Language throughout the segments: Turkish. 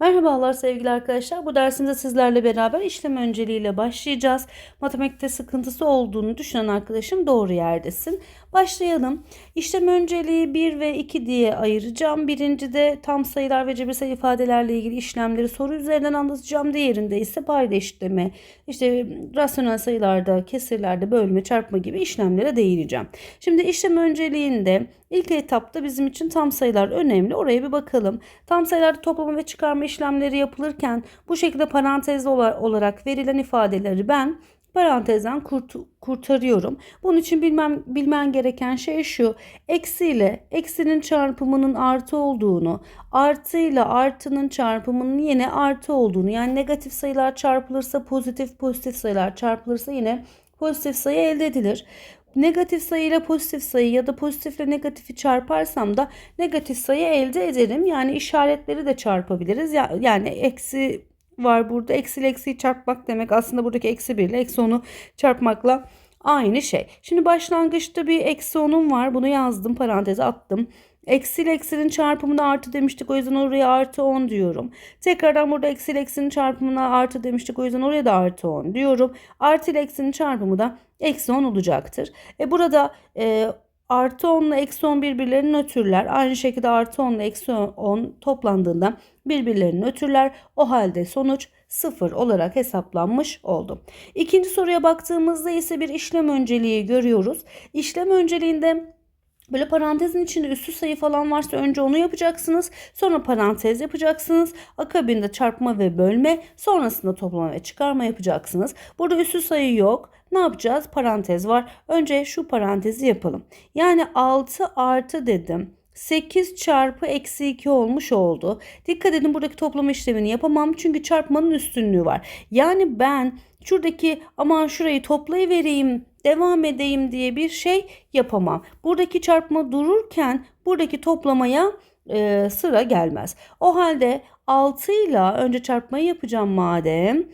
Merhabalar sevgili arkadaşlar. Bu dersimde sizlerle beraber işlem önceliğiyle başlayacağız. Matematikte sıkıntısı olduğunu düşünen arkadaşım doğru yerdesin. Başlayalım. İşlem önceliği 1 ve 2 diye ayıracağım. Birincide tam sayılar ve cebirsel ifadelerle ilgili işlemleri soru üzerinden anlatacağım. Diğerinde ise payda işleme, işte rasyonel sayılarda, kesirlerde, bölme, çarpma gibi işlemlere değineceğim. Şimdi işlem önceliğinde ilk etapta bizim için tam sayılar önemli. Oraya bir bakalım. Tam sayılarda toplama ve çıkarma işlemleri yapılırken bu şekilde parantezli olarak verilen ifadeleri ben parantezden kurt, kurtarıyorum. Bunun için bilmem, bilmen gereken şey şu. Eksi ile eksinin çarpımının artı olduğunu, artı ile artının çarpımının yine artı olduğunu yani negatif sayılar çarpılırsa pozitif, pozitif sayılar çarpılırsa yine pozitif sayı elde edilir. Negatif sayı ile pozitif sayı ya da pozitifle negatifi çarparsam da negatif sayı elde ederim. Yani işaretleri de çarpabiliriz. Yani eksi var burada. Eksi ile eksiyi çarpmak demek aslında buradaki eksi 1 ile eksi 10'u çarpmakla aynı şey. Şimdi başlangıçta bir eksi 10'um var. Bunu yazdım paranteze attım. Eksi ile eksinin çarpımına artı demiştik. O yüzden oraya artı 10 diyorum. Tekrardan burada eksi ile eksinin çarpımına artı demiştik. O yüzden oraya da artı 10 diyorum. Artı ile eksinin çarpımı da eksi 10 olacaktır. E burada e, artı 10 ile eksi 10 birbirlerinin nötrler. Aynı şekilde artı 10 ile eksi 10 toplandığında birbirlerinin nötrler. O halde sonuç 0 olarak hesaplanmış oldu. İkinci soruya baktığımızda ise bir işlem önceliği görüyoruz. İşlem önceliğinde Böyle parantezin içinde üstü sayı falan varsa önce onu yapacaksınız. Sonra parantez yapacaksınız. Akabinde çarpma ve bölme. Sonrasında toplama ve çıkarma yapacaksınız. Burada üstü sayı yok. Ne yapacağız? Parantez var. Önce şu parantezi yapalım. Yani 6 artı dedim. 8 çarpı eksi 2 olmuş oldu. Dikkat edin buradaki toplama işlemini yapamam. Çünkü çarpmanın üstünlüğü var. Yani ben şuradaki aman şurayı toplayıvereyim devam edeyim diye bir şey yapamam. Buradaki çarpma dururken buradaki toplamaya e, sıra gelmez. O halde 6 ile önce çarpmayı yapacağım madem.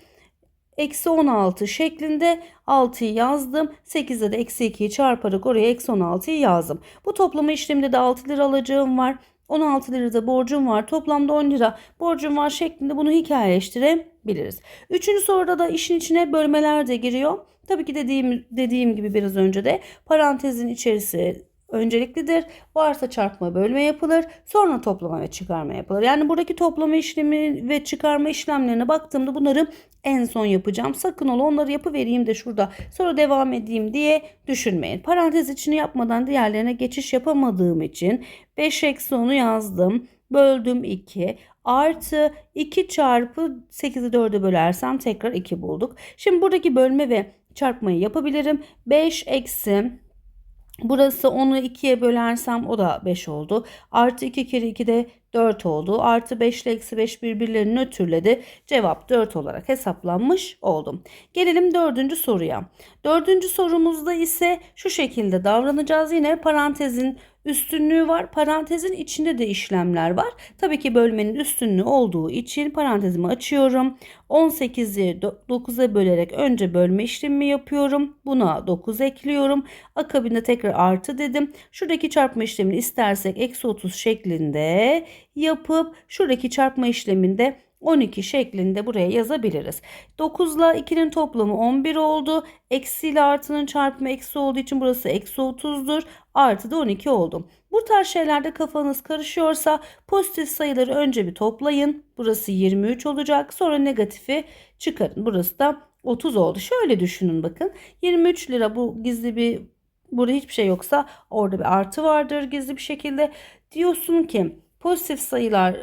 Eksi 16 şeklinde 6'yı yazdım. 8'de de eksi 2'yi çarparak oraya eksi 16'yı yazdım. Bu toplama işleminde de 6 lira alacağım var. 16 lira da borcum var. Toplamda 10 lira borcum var şeklinde bunu hikayeleştirebiliriz. Üçüncü soruda da işin içine bölmeler de giriyor. Tabii ki dediğim, dediğim gibi biraz önce de parantezin içerisi önceliklidir. Varsa çarpma bölme yapılır. Sonra toplama ve çıkarma yapılır. Yani buradaki toplama işlemi ve çıkarma işlemlerine baktığımda bunları en son yapacağım. Sakın ol onları yapıvereyim de şurada sonra devam edeyim diye düşünmeyin. Parantez içini yapmadan diğerlerine geçiş yapamadığım için 5 eksi 10'u yazdım. Böldüm 2 artı 2 çarpı 8'i 4'e bölersem tekrar 2 bulduk. Şimdi buradaki bölme ve çarpmayı yapabilirim. 5 eksi Burası 10'u 2'ye bölersem o da 5 oldu. Artı 2 kere 2 de 4 oldu. Artı 5 ile eksi 5 birbirlerini nötrledi. Cevap 4 olarak hesaplanmış oldum. Gelelim dördüncü soruya. Dördüncü sorumuzda ise şu şekilde davranacağız. Yine parantezin üstünlüğü var. Parantezin içinde de işlemler var. Tabii ki bölmenin üstünlüğü olduğu için parantezimi açıyorum. 18'i 9'a bölerek önce bölme işlemi yapıyorum. Buna 9 ekliyorum. Akabinde tekrar artı dedim. Şuradaki çarpma işlemini istersek eksi 30 şeklinde yapıp şuradaki çarpma işleminde 12 şeklinde buraya yazabiliriz. 9 ile 2'nin toplamı 11 oldu. Eksi ile artının çarpımı eksi olduğu için burası eksi 30'dur. Artı da 12 oldu. Bu tarz şeylerde kafanız karışıyorsa pozitif sayıları önce bir toplayın. Burası 23 olacak. Sonra negatifi çıkarın. Burası da 30 oldu. Şöyle düşünün bakın. 23 lira bu gizli bir burada hiçbir şey yoksa orada bir artı vardır gizli bir şekilde. Diyorsun ki pozitif sayılar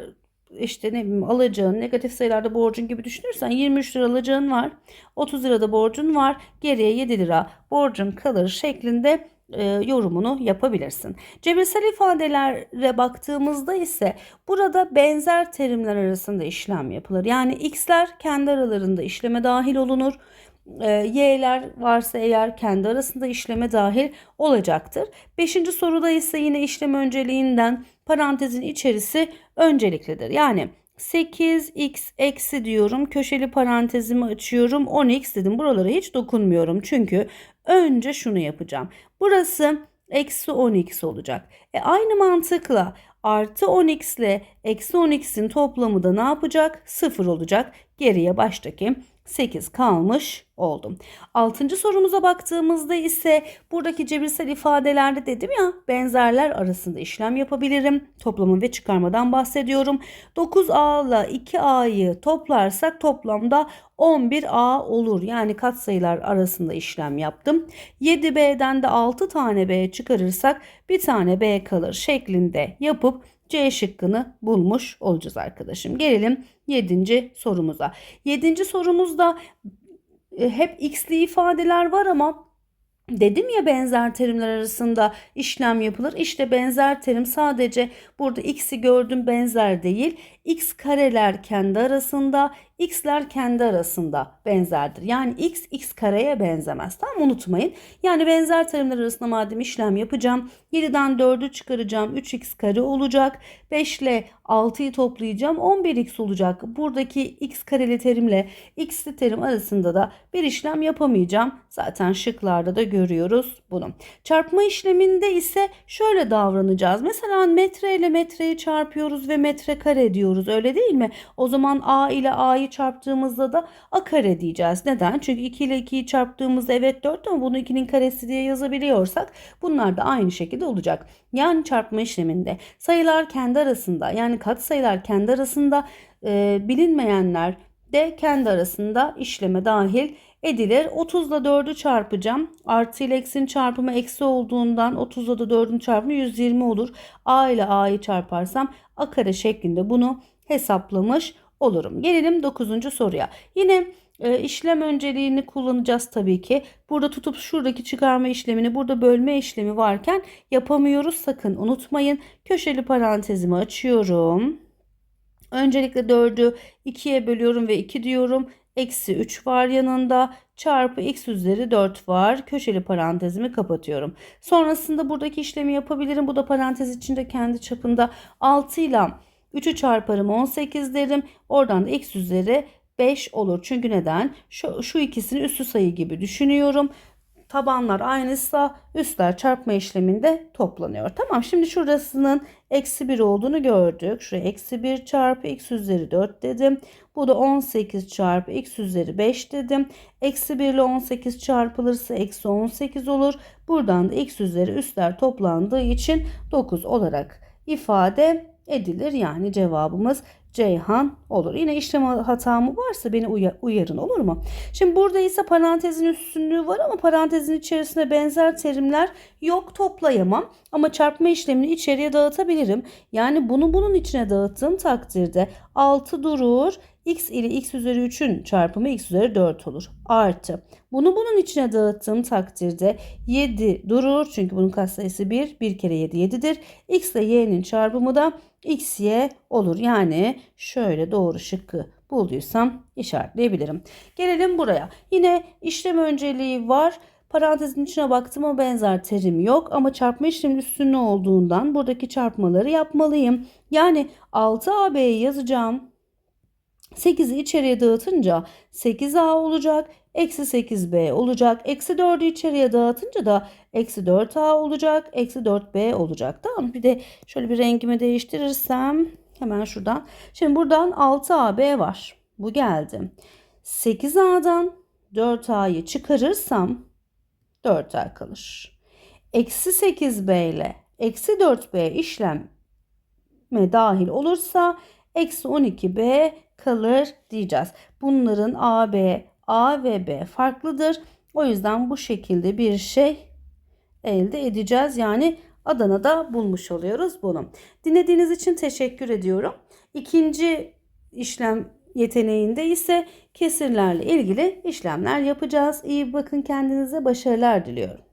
işte ne bileyim alacağın negatif sayılarda borcun gibi düşünürsen 23 lira alacağın var. 30 lirada borcun var. Geriye 7 lira borcun kalır şeklinde e, yorumunu yapabilirsin. Cebirsel ifadelere baktığımızda ise burada benzer terimler arasında işlem yapılır. Yani x'ler kendi aralarında işleme dahil olunur. E, y'ler varsa eğer kendi arasında işleme dahil olacaktır. Beşinci soruda ise yine işlem önceliğinden parantezin içerisi önceliklidir. Yani 8x eksi diyorum. Köşeli parantezimi açıyorum. 10x dedim. Buralara hiç dokunmuyorum. Çünkü önce şunu yapacağım. Burası eksi 10x olacak. E aynı mantıkla artı 10x ile eksi 10x'in toplamı da ne yapacak? 0 olacak. Geriye baştaki 8 kalmış oldum. Altıncı sorumuza baktığımızda ise buradaki cebirsel ifadelerde dedim ya benzerler arasında işlem yapabilirim. Toplamı ve çıkarmadan bahsediyorum. 9a ile 2a'yı toplarsak toplamda 11a olur. Yani katsayılar arasında işlem yaptım. 7b'den de 6 tane b çıkarırsak bir tane b kalır şeklinde yapıp C şıkkını bulmuş olacağız arkadaşım. Gelelim 7. sorumuza. 7. sorumuzda e, hep x'li ifadeler var ama Dedim ya benzer terimler arasında işlem yapılır. İşte benzer terim sadece burada x'i gördüm benzer değil. x kareler kendi arasında, x'ler kendi arasında benzerdir. Yani x x kareye benzemez. Tamam unutmayın. Yani benzer terimler arasında madem işlem yapacağım. 7'den 4'ü çıkaracağım. 3x kare olacak. 5 ile 6'yı toplayacağım. 11x olacak. Buradaki x kareli terimle x'li terim arasında da bir işlem yapamayacağım. Zaten şıklarda da görüyoruz bunu. Çarpma işleminde ise şöyle davranacağız. Mesela metre ile metreyi çarpıyoruz ve metre kare diyoruz. Öyle değil mi? O zaman a ile a'yı çarptığımızda da a kare diyeceğiz. Neden? Çünkü 2 ile 2'yi çarptığımızda evet 4 ama bunu 2'nin karesi diye yazabiliyorsak bunlar da aynı şekilde olacak. Yani çarpma işleminde sayılar kendi arasında yani kat sayılar kendi arasında e, bilinmeyenler de kendi arasında işleme dahil edilir. 30 ile 4'ü çarpacağım. Artı ile eksinin çarpımı eksi olduğundan 30 ile 4'ün çarpımı 120 olur. A ile A'yı çarparsam A kare şeklinde bunu hesaplamış olurum. Gelelim 9. soruya. Yine e, işlem önceliğini kullanacağız tabii ki. Burada tutup şuradaki çıkarma işlemini burada bölme işlemi varken yapamıyoruz. Sakın unutmayın. Köşeli parantezimi açıyorum. Öncelikle 4'ü 2'ye bölüyorum ve 2 diyorum. Eksi 3 var yanında. Çarpı x üzeri 4 var. Köşeli parantezimi kapatıyorum. Sonrasında buradaki işlemi yapabilirim. Bu da parantez içinde kendi çapında 6 ile 3'ü çarparım 18 derim. Oradan da x üzeri 5 olur. Çünkü neden? Şu, şu ikisini üstü sayı gibi düşünüyorum. Tabanlar aynıysa üstler çarpma işleminde toplanıyor. Tamam şimdi şurasının eksi 1 olduğunu gördük. Şuraya eksi 1 çarpı x üzeri 4 dedim. Bu da 18 çarpı x üzeri 5 dedim. Eksi 1 ile 18 çarpılırsa eksi 18 olur. Buradan da x üzeri üstler toplandığı için 9 olarak ifade edilir. Yani cevabımız Ceyhan olur. Yine işlem hatamı varsa beni uyarın olur mu? Şimdi burada ise parantezin üstünlüğü var ama parantezin içerisinde benzer terimler yok toplayamam. Ama çarpma işlemini içeriye dağıtabilirim. Yani bunu bunun içine dağıttığım takdirde 6 durur. X ile x üzeri 3'ün çarpımı x üzeri 4 olur. Artı. Bunu bunun içine dağıttığım takdirde 7 durur. Çünkü bunun katsayısı 1. 1 kere 7 7'dir. x ile y'nin çarpımı da x, y olur. Yani şöyle doğru şıkkı bulduysam işaretleyebilirim. Gelelim buraya. Yine işlem önceliği var. Parantezin içine baktım ama benzer terim yok. Ama çarpma işlemin üstünlüğü olduğundan buradaki çarpmaları yapmalıyım. Yani 6AB'yi yazacağım. 8'i içeriye dağıtınca 8A olacak. Eksi 8B olacak. Eksi 4'ü içeriye dağıtınca da eksi 4A olacak. Eksi 4B olacak. Tamam Bir de şöyle bir rengimi değiştirirsem hemen şuradan. Şimdi buradan 6AB var. Bu geldi. 8A'dan 4A'yı çıkarırsam 4A kalır. Eksi 8B ile eksi 4B işlem dahil olursa eksi 12B kalır diyeceğiz. Bunların A, B, A ve B farklıdır. O yüzden bu şekilde bir şey elde edeceğiz. Yani Adana'da bulmuş oluyoruz bunu. Dinlediğiniz için teşekkür ediyorum. İkinci işlem yeteneğinde ise kesirlerle ilgili işlemler yapacağız. İyi bakın kendinize başarılar diliyorum.